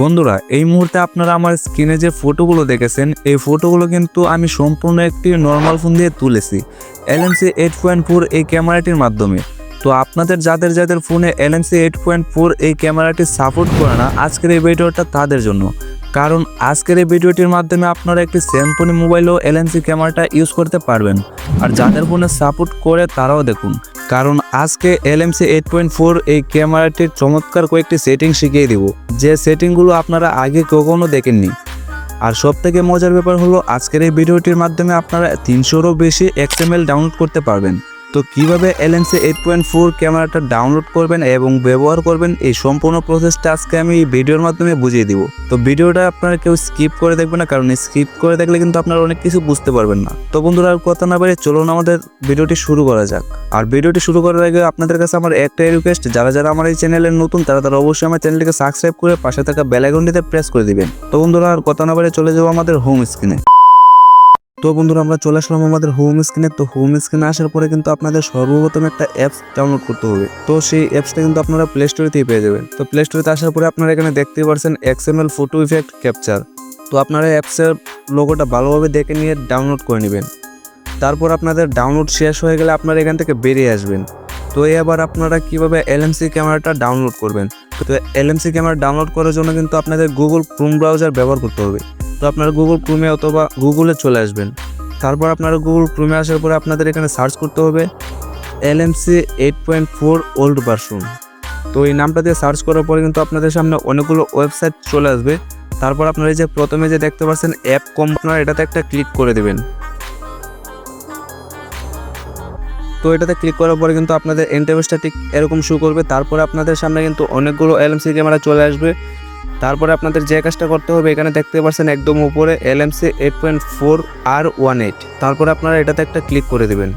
বন্ধুরা, এই মুহূর্তে আপনারা আমার স্ক্রিনে যে ফটোগুলো দেখেছেন, এই ফটোগুলো কিন্তু আমি সম্পূর্ণ একটি নর্মাল ফোন দিয়ে তুলেছি এলএমসি এইট পয়েন্ট ফোর এই ক্যামেরাটির মাধ্যমে। তো আপনাদের যাদের যাদের ফোনে এলএমসি এইট পয়েন্ট ফোর এই ক্যামেরাটি সাপোর্ট করে না, আজকের এই ভিডিওটা তাদের জন্য। কারণ আজকের এই ভিডিওটির মাধ্যমে আপনারা একটি স্যামসং মোবাইলও এলএমসি ক্যামেরাটা ইউজ করতে পারবেন। আর যাদের ফোনে সাপোর্ট করে তারাও দেখুন। কারণ আজকে L M C eight point four এই ক্যামেরাটির চমৎকার কয়েকটি সেটিং শিখিয়ে দিব। যে সেটিংগুলো আপনারা আগে কখনও দেখেননি। আর সব থেকে মজার ব্যাপার হলো, আজকের এই ভিডিওটির মাধ্যমে আপনারা তিনশোরও বেশি এক্সএমএল ডাউনলোড করতে পারবেন। তো কীভাবে এলএমসি এইট পয়েন্ট ফোর ক্যামেরাটা ডাউনলোড করবেন এবং ব্যবহার করবেন, এই সম্পূর্ণ প্রসেসটা আজকে আমি ভিডিওর মাধ্যমে বুঝিয়ে দিব। তো ভিডিওটা আপনারা কেউ স্কিপ করে দেখবেন না, কারণ স্কিপ করে দেখলে কিন্তু আপনারা অনেক কিছু বুঝতে পারবেন না। তো বন্ধুরা, আর কথা না বাড়িয়ে চলুন আমাদের ভিডিওটি শুরু করা যাক। আর ভিডিওটি শুরু করার আগে আপনাদের কাছে আমার একটাই রিকোয়েস্ট যারা যারা আমার এই চ্যানেলের নতুন, তারা তারা অবশ্যই আমার চ্যানেলটিকে সাবস্ক্রাইব করে পাশে থাকা বেল আইকনটিতে প্রেস করে দিবেন। তো বন্ধুরা, আর কথা না বাড়িয়ে চলে যাব আমাদের হোম স্ক্রিনে তো বন্ধুরা, আমরা চলে আসলাম আমাদের হোম স্ক্রিনে তো হোম স্ক্রিনে আসার পরে কিন্তু আপনাদের সর্বপ্রথম একটা অ্যাপস ডাউনলোড করতে হবে। তো সেই অ্যাপসটা কিন্তু আপনারা প্লে স্টোরে থেকে পেয়ে যাবেন। তো প্লে স্টোরেতে আসার পরে আপনারা এখানে দেখতে পারছেন এক্সএমএল ফটো ইফেক্ট ক্যাপচার তো আপনারা অ্যাপসের লোগোটা ভালোভাবে দেখে নিয়ে ডাউনলোড করে নেবেন। তারপর আপনাদের ডাউনলোড শেষ হয়ে গেলে আপনারা এখান থেকে বেরিয়ে আসবেন। তো এবার আপনারা কীভাবে এলএমসি ক্যামেরাটা ডাউনলোড করবেন? তো এলএমসি ক্যামেরা ডাউনলোড করার জন্য কিন্তু আপনাদের গুগল ক্রোম ব্রাউজার ব্যবহার করতে হবে। তো আপনারা গুগল ক্রোমে অথবা গুগলে চলে আসবেন। তারপর আপনারা গুগল ক্রোমে আসার পরে আপনাদের এখানে সার্চ করতে হবে L LMC eight point four old version তো এই নামটা দিয়ে সার্চ করার পরে কিন্তু আপনাদের সামনে অনেকগুলো ওয়েবসাইট চলে আসবে। তারপর আপনারা এই যে প্রথমে যে দেখতে পাচ্ছেন অ্যাপ কম, আপনারা এটাতে একটা ক্লিক করে দেবেন। তো এটাতে ক্লিক করার পরে কিন্তু আপনাদের ইন্টারভেসটা ঠিক এরকম শো করবে। তারপরে আপনাদের সামনে কিন্তু অনেকগুলো এলএমসি ক্যামেরা চলে আসবে। তারপরে আপনাদের যে কাজটা করতে হবে, এখানে দেখতে পাচ্ছেন একদম উপরে LMC eight point four R one eight. তারপরে আপনারা এটাতে একটা ক্লিক করে দেবেন।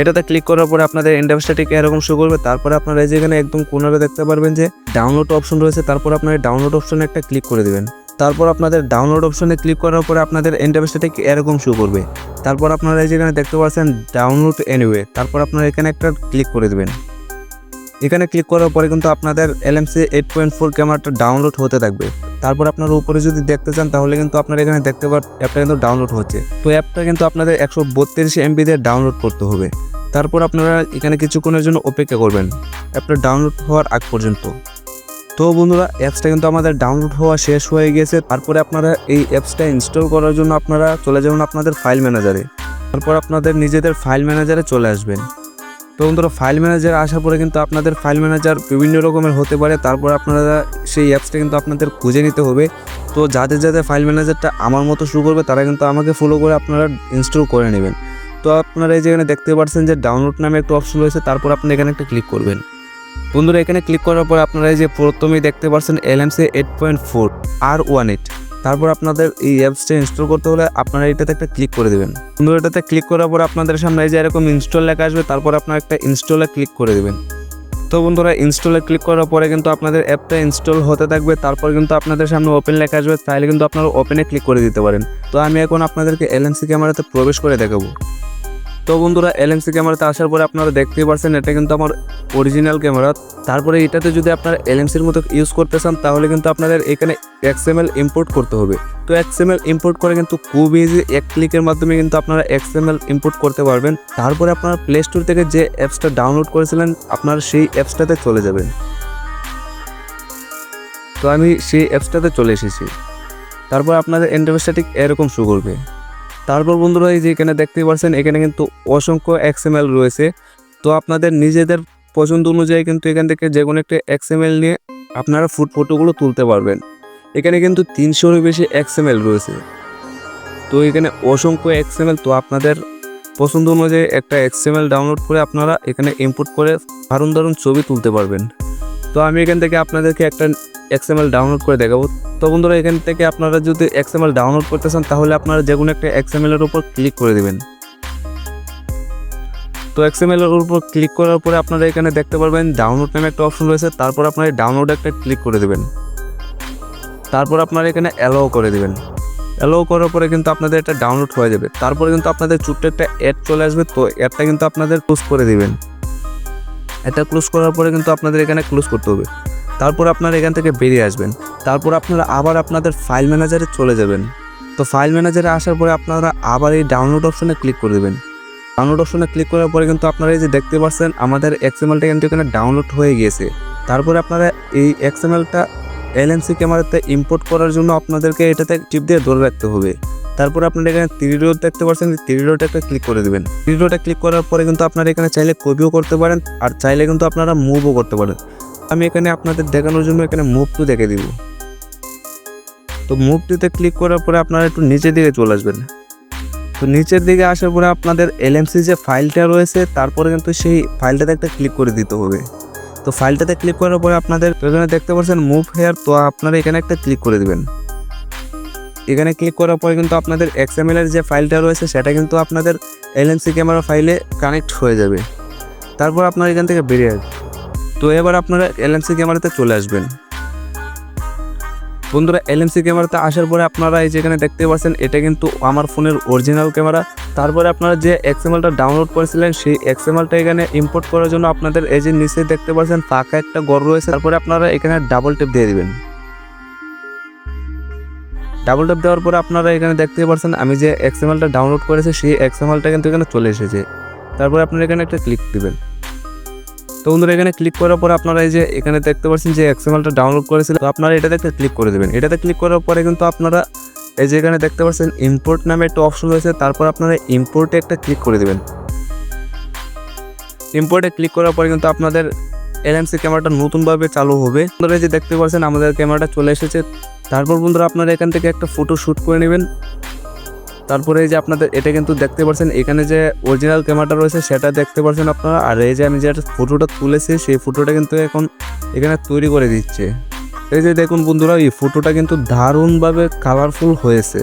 এটাতে ক্লিক করার পরে আপনাদের ইন্টারভেসটা ঠিক এরকম শো করবে। তারপরে আপনারা এই যে এখানে একদম কোনারে দেখতে পারবেন যে ডাউনলোড অপশন রয়েছে, তারপর আপনার ডাউনলোড অপশনে একটা ক্লিক করে দেবেন। তারপর আপনাদের ডাউনলোড অপশনে ক্লিক করার পরে আপনাদের ইন্টারভেসটা ঠিক এরকম শো করবে। তারপর আপনারা এই যেখানে দেখতে পাচ্ছেন ডাউনলোড এনিওয়ে তারপর আপনারা এখানে একটা ক্লিক করে দেবেন। এখানে ক্লিক করার পরে কিন্তু আপনাদের এলএমসি এইট পয়েন্ট ফোর ক্যামেরাটা ডাউনলোড হতে থাকবে। তারপর আপনার উপরে যদি দেখতে চান, তাহলে কিন্তু আপনারা এখানে দেখতে পার অ্যাপটা কিন্তু ডাউনলোড হচ্ছে। তো অ্যাপটা কিন্তু আপনাদের একশো বত্রিশ এমবি দিয়ে ডাউনলোড করতে হবে। তারপর আপনারা এখানে কিছুক্ষণের জন্য অপেক্ষা করবেন। অ্যাপটা ডাউনলোড হওয়ার আগ পর্যন্ত। তো বন্ধুরা, অ্যাপসটা কিন্তু আমাদের ডাউনলোড হওয়া শেষ হয়ে গেছে। তারপরে আপনারা এই অ্যাপসটা ইনস্টল করার জন্য আপনারা চলে যাবেন আপনাদের ফাইল ম্যানেজারে তারপর আপনাদের নিজেদের ফাইল ম্যানেজারে চলে আসবেন। তো বন্ধুরা ফাইল ম্যানেজার আসার পরে কিন্তু আপনাদের ফাইল ম্যানেজার বিভিন্ন রকমের হতে পারে। তারপর আপনারা সেই অ্যাপসটা কিন্তু আপনাদের খুঁজে নিতে হবে। তো যাদের যাদের ফাইল ম্যানেজারটা আমার মতো শুরু করবে, তারা কিন্তু আমাকে ফলো করে আপনারা ইনস্টল করে নেবেন। তো আপনারা এই যে এখানে দেখতে পাচ্ছেন যে ডাউনলোড নামে একটা অপশন রয়েছে, তারপর আপনি এখানে একটা ক্লিক করবেন। বন্ধুরা, এখানে ক্লিক করার পর আপনারা এই যে প্রথমেই দেখতে পাচ্ছেন LMC eight point four R one eight তারপর আপনাদের এই অ্যাপসটা ইনস্টল করতে হলে আপনারা এটাতে একটা ক্লিক করে দেবেন। সুন্দর এটাতে ক্লিক করার পর আপনাদের সামনে যে এরকম ইনস্টল লেখা আসবে, তারপর আপনারা একটা ইনস্টলে ক্লিক করে দেবেন। তো বন্ধুরা ইনস্টলে ক্লিক করার পরে কিন্তু আপনাদের অ্যাপটা ইনস্টল হতে থাকবে, তারপর কিন্তু আপনাদের সামনে ওপেন লেখা আসবে, তাহলে কিন্তু আপনারা ওপেনে ক্লিক করে দিতে পারেন। তো আমি এখন আপনাদেরকে এলএনসি ক্যামেরাতে প্রবেশ করে দেখাবো। তো বন্ধুরা এলএমসি ক্যামেরাতে আসার পরে আপনারা দেখতেই পারছেন, এটা কিন্তু আমার অরিজিনাল ক্যামেরা তারপরে এটাতে যদি আপনারা এলএমসির মতো ইউজ করতে চান, তাহলে কিন্তু আপনাদের এখানে এক্সএমএল ইম্পোর্ট করতে হবে। তো এক্সএমএল ইম্পোর্ট করে কিন্তু খুব ইজি এক ক্লিকের মাধ্যমে কিন্তু আপনারা এক্সএমএল ইম্পোর্ট করতে পারবেন। তারপরে আপনারা প্লে স্টোর থেকে যে অ্যাপসটা ডাউনলোড করেছিলেন, আপনারা সেই অ্যাপসটাতে চলে যাবেন। তো আমি সেই অ্যাপসটাতে চলে এসেছি। তারপর আপনাদের ইন্টারভেসটা ঠিক এরকম শো করবে। তারপর বন্ধুরা এই যে এখানে দেখতে পাচ্ছেন, এখানে কিন্তু অসংখ্য এক্সএমএল রয়েছে। তো আপনাদের নিজেদের পছন্দ অনুযায়ী কিন্তু এখান থেকে যে কোনো একটা এক্সএমএল নিয়ে আপনারা ফুড ফটোগুলো তুলতে পারবেন। এখানে কিন্তু তিনশোরও বেশি এক্সএমএল রয়েছে। তো এখানে অসংখ্য এক্সএমএল তো আপনাদের পছন্দ অনুযায়ী একটা এক্সএমএল ডাউনলোড করে আপনারা এখানে ইম্পোর্ট করে দারুণ দারুণ ছবি তুলতে পারবেন। তো আমি এখান থেকে আপনাদেরকে একটা এক্সএমএল ডাউনলোড করে দেখাবো। তো বন্ধুরা, এখান থেকে আপনারা যদি এক্সএমএল ডাউনলোড করতে চান, তাহলে আপনারা যে কোনো একটা এক্সএমএল এর উপর ক্লিক করে দেবেন। তো এক্সএমএল এর উপর ক্লিক করার পরে আপনারা এখানে দেখতে পারবেন ডাউনলোড নামে একটা অপশন রয়েছে। তারপর আপনারা ডাউনলোড একটা ক্লিক করে দেবেন। তারপর আপনারা এখানে অ্যালাও করে দেবেন। অ্যালাও করার পরে কিন্তু আপনাদের এটা ডাউনলোড হয়ে যাবে। তারপরে কিন্তু আপনাদের ছোট্ট একটা অ্যাড চলে আসবে। তো অ্যাডটা কিন্তু আপনাদের ক্লোজ করে দিবেন। এটা ক্লোজ করার পরে কিন্তু আপনাদের এখানে ক্লোজ করতে হবে। তারপর আপনারা এখান থেকে বেরিয়ে আসবেন। তারপর আপনারা আবার আপনাদের ফাইল ম্যানেজারে চলে যাবেন। তো ফাইল ম্যানেজারে আসার পরে আপনারা আবার এই ডাউনলোড অপশনে ক্লিক করে দেবেন। ডাউনলোড অপশনে ক্লিক করার পরে কিন্তু আপনারা এই যে দেখতে পাচ্ছেন, আমাদের এক্সএমএলটা কিন্তু এখানে ডাউনলোড হয়ে গিয়েছে। তারপরে আপনারা এই এক্সএমএলটা এলএমসি ক্যামেরাতে ইম্পোর্ট করার জন্য আপনাদেরকে এটাতে টিপ দিয়ে ধরে রাখতে হবে। তারপর আপনারা এখানে থ্রি ডট দেখতে পাচ্ছেন থ্রি ডটে একটা ক্লিক করে দেবেন। থ্রি ডটে ক্লিক করার পরে কিন্তু আপনারা এখানে চাইলে কপিও করতে পারেন, আর চাইলে কিন্তু আপনারা মুভও করতে পারেন। আমি এখানে আপনাদের দেখানোর জন্য এখানে মুভ টু দেখে দিব। তো মুভটিতে ক্লিক করার পরে আপনারা একটু নিচের দিকে চলে আসবেন। তো নিচের দিকে আসার পরে আপনাদের এলএমসি যে ফাইলটা রয়েছে, তারপরে কিন্তু সেই ফাইলটাতে একটা ক্লিক করে দিতে হবে। তো ফাইলটাতে ক্লিক করার পরে আপনাদের এখানে দেখতে পাচ্ছেন মুভ হেয়ার তো আপনারা এখানে একটা ক্লিক করে দিবেন। এখানে ক্লিক করার পরে কিন্তু আপনাদের এক্সএমএল এর যে ফাইলটা রয়েছে, সেটা কিন্তু আপনাদের এলএমসি ক্যামেরা ফাইলে কানেক্ট হয়ে যাবে। তারপর আপনারা এখান থেকে বেরিয়ে আসবেন। তো এবার আপনারা এলএমসি ক্যামেরাতে চলে আসবেন। বন্ধুরা, এলএমসি ক্যামেরাতে আসার পরে আপনারা এই যেখানে দেখতে পাচ্ছেন, এটা কিন্তু আমার ফোনের অরিজিনাল ক্যামেরা। তারপরে আপনারা যে এক্সএমএলটা ডাউনলোড করেছিলেন, সেই এক্সএমএলটা এখানে ইম্পোর্ট করার জন্য আপনাদের এই যে নিচে দেখতে পাচ্ছেন, ফাঁকা একটা গড় রয়েছে। তারপরে আপনারা এখানে ডাবল টেপ দিয়ে দেবেন। ডাবল টেপ দেওয়ার পরে আপনারা এখানে দেখতে পাচ্ছেন, আমি যে এক্সএমএলটা ডাউনলোড করেছি, সেই এক্সএমএলটা কিন্তু এখানে চলে এসেছে। তারপরে আপনারা এখানে একটা ক্লিক দিবেন। তো বন্ধুরা, এখানে ক্লিক করার পরে আপনারা এই যে এখানে দেখতে পাচ্ছেন যে এক্সএমএলটা ডাউনলোড করেছিলেন তো আপনারা এটাতে ক্লিক করে দেবেন। এটাতে ক্লিক করার পরে কিন্তু আপনারা এই যে এখানে দেখতে পাচ্ছেন ইম্পোর্ট নামে একটা অপশন রয়েছে, তারপর আপনারা ইম্পোর্টে একটা ক্লিক করে দেবেন। ইম্পোর্টে ক্লিক করার পরে কিন্তু আপনাদের এলএমসি ক্যামেরাটা নতুনভাবে চালু হবে। আপনারা এই যে দেখতে পাচ্ছেন আমাদের ক্যামেরাটা চলে এসেছে। তারপর বন্ধুরা, আপনারা এখান থেকে একটা ফটো শ্যুট করে নেবেন। তারপরে এই যে আপনাদের, এটা কিন্তু দেখতে পাচ্ছেন এখানে যে অরিজিনাল ক্যামেরাটা রয়েছে, সেটা দেখতে পাচ্ছেন আপনারা। আর এই যে আমি যে ফটোটা তুলেছি, সেই ফটোটা কিন্তু এখন এখানে তৈরি করে দিচ্ছে। এই যে দেখুন বন্ধুরা, এই ফটোটা কিন্তু দারুণভাবে কালারফুল হয়েছে।